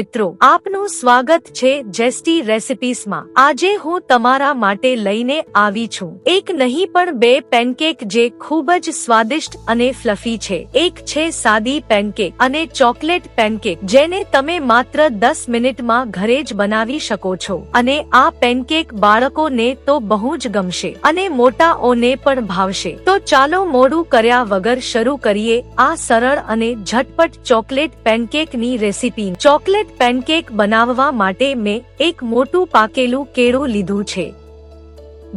મિત્રો, આપનું સ્વાગત છે જેસ્ટી રેસિપીસમાં આજે હું તમારા માટે લઈને આવી છું. એક નહીં પણ બે પેનકેક જે ખૂબ જ સ્વાદિષ્ટ અને ફ્લફી છે. એક છે સાદી પેનકેક અને ચોકલેટ પેનકેક, જેને તમે માત્ર દસ મિનિટમાં ઘરે જ બનાવી શકો છો. અને આ પેનકેક બાળકોને તો બહુ જ ગમશે અને મોટાઓને પણ ભાવશે. તો ચાલો મોડું કર્યા વગર શરૂ કરીએ આ સરળ અને ઝટપટ ચોકલેટ પેનકેકની રેસીપી. ચોકલેટ પેનકેક બનાવવા માટે મેં એક મોટું પાકેલું કેળું લીધું છે,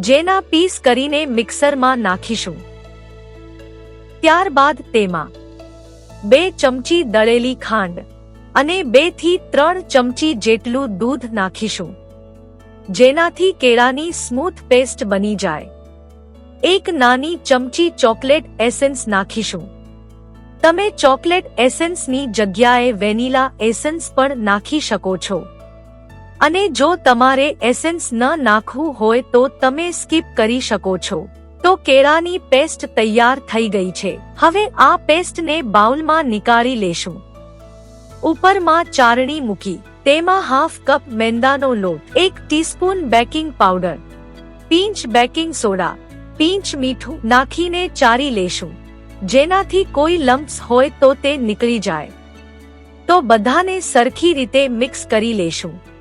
જેના પીસ કરીને મિક્સરમાં નાખીશું. ત્યારબાદ તેમાં બે ચમચી દળેલી ખાંડ અને બેથી ત્રણ ચમચી જેટલું દૂધ નાખીશું, જેનાથી કેળાની સ્મૂથ પેસ્ટ બની જાય. એક નાની ચમચી ચોકલેટ એસેન્સ નાખીશું. તમે ચોકલેટ એસેન્સની જગ્યાએ વેનિલા એસેન્સ પણ નાખી શકો છો. અને જો તમારે એસેન્સ ન નાખવું હોય તો તમે સ્કીપ કરી શકો છો. તો કેળાની પેસ્ટ તૈયાર થઈ ગઈ છે. હવે આ પેસ્ટને બાઉલમાં નીકાળી લેશું. ઉપરમાં ચારણી મૂકી, તેમાં હાફ કપ મેંદાનો લોટ, એક teaspoon baking powder, pinch baking soda, pinch મીઠું નાખીને ચારી લેશું. જેનાથી કોઈ લમ્પ્સ હોય તો તે નીકળી જાય. તો બધાને સરખી રીતે મિક્સ કરી લેશું.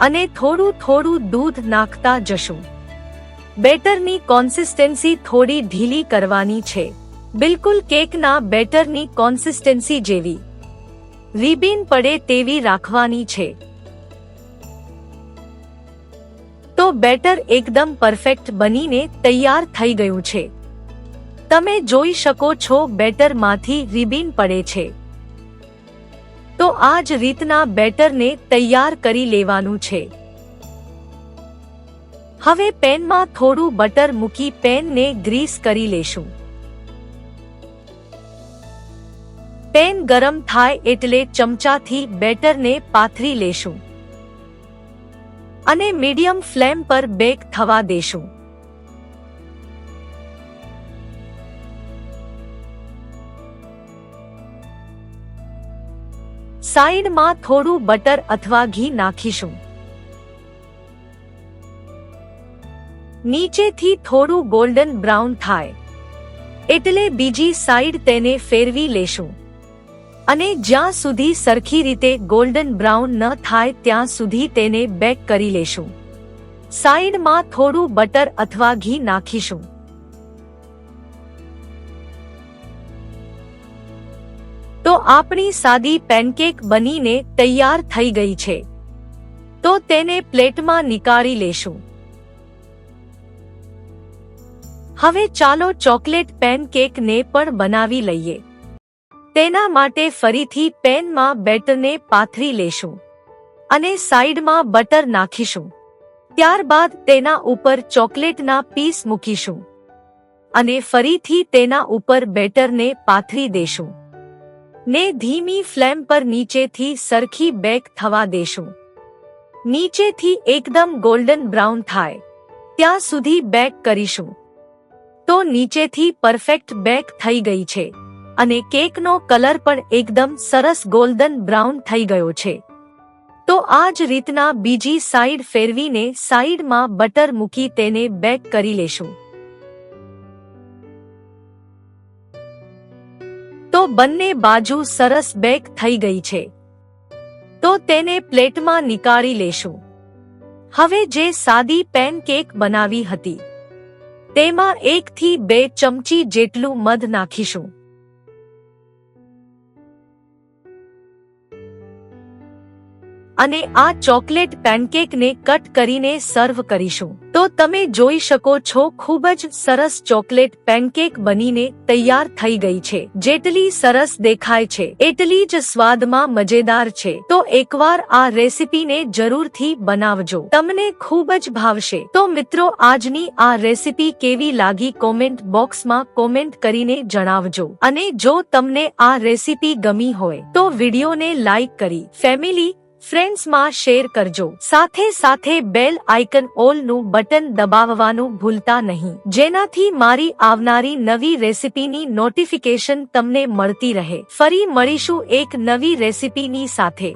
અને થોડું થોડું દૂધ નાખતા જશું. બેટરની કોન્સિસ્ટન્સી થોડી ઢીલી કરવાની છે. બિલકુલ કેકના બેટરની કોન્સિસ્ટન્સી જેવી. રીબીન પડે તેવી રાખવાની છે. બેટર એકદમ પરફેક્ટ બનીને તૈયાર થઈ ગયું છે. તમે જોઈ શકો છો બેટરમાંથી રિબીન પડે છે. તો આ જ રીતના બેટરને તૈયાર કરી લેવાનું છે. હવે પેનમાં થોડું બટર મૂકી પેનને ગ્રીસ કરી લેશું. પેન ગરમ થાય એટલે ચમચાથી બેટરને પાથરી લેશું. અને મીડિયમ ફ્લેમ પર બેક થવા દેશું. સાઈડમાં થોડું બટર અથવા ઘી નાખીશું. નીચેથી થોડું ગોલ્ડન બ્રાઉન થાય. એટલે બીજી સાઈડ તેને ફેરવી લેશું. અને જ્યાં સુધી સરખી રીતે ગોલ્ડન બ્રાઉન ન થાય, ત્યાં સુધી તેને બેક કરી લેશું. સાઈડમાં થોડું બટર અથવા ઘી નાખીશું. તો આપણી સાદી પેનકેક બનીને તૈયાર થઈ ગઈ છે. તો તેને પ્લેટમાં નીકાળી લેશું. હવે ચાલો ચોકલેટ પેનકેકને પણ બનાવી લઈએ. તેના માટે ફરીથી પેનમાં બેટરને પાથરી લેશું અને સાઈડમાં બટર નાખીશું. ત્યારબાદ તેના ઉપર ચોકલેટના પીસ મૂકીશું અને ફરીથી તેના ઉપર બેટરને પાથરી દેશું. ને ધીમી ફ્લેમ પર નીચેથી સરખી બેક થવા દેશું. નીચેથી એકદમ ગોલ્ડન બ્રાઉન થાય. ત્યાં સુધી બેક કરીશું. તો નીચેથી પરફેક્ટ બેક થઈ ગઈ છે. અને કેકનો કલર પણ એકદમ સરસ ગોલ્ડન બ્રાઉન થઈ ગયો છે. તો આ જ રીતના બીજી સાઈડ ફેરવીને સાઈડમાં બટર મૂકી તેને બેક કરી લેશું. તો બંને બાજુ સરસ બેક થઈ ગઈ છે. તો તેને પ્લેટમાં નીકાળી લેશું. હવે જે સાદી પેનકેક બનાવી હતી. તેમાં એકથી બે ચમચી જેટલું મધ નાખીશું. અને આ ચોકલેટ પેનકેકને કટ કરીને સર્વ કરીશું. તો તમે જોઈ શકો છો, ખૂબ જ સરસ ચોકલેટ પેનકેક બનીને તૈયાર થઈ ગઈ છે. જેટલી સરસ દેખાય છે, એટલી જ સ્વાદમાં મજેદાર છે. તો એકવાર આ રેસીપીને જરૂરથી બનાવજો. તમને ખૂબ જ ભાવશે. તો મિત્રો, આજની આ રેસીપી કેવી લાગી કોમેન્ટ બોક્સમાં કોમેન્ટ કરીને જણાવજો. અને જો તમને આ રેસીપી ગમી હોય, તો વિડીયોને લાઈક કરી, ફેમિલી ફ્રેન્ડ્સમાં શેર કરજો. સાથે સાથે બેલ આઇકન ઓલનું બટન દબાવવાનું ભૂલતા નહીં. જેનાથી મારી આવનારી નવી રેસિપીની નોટિફિકેશન તમને મળતી રહે. ફરી મળીશું એક નવી રેસિપીની સાથે.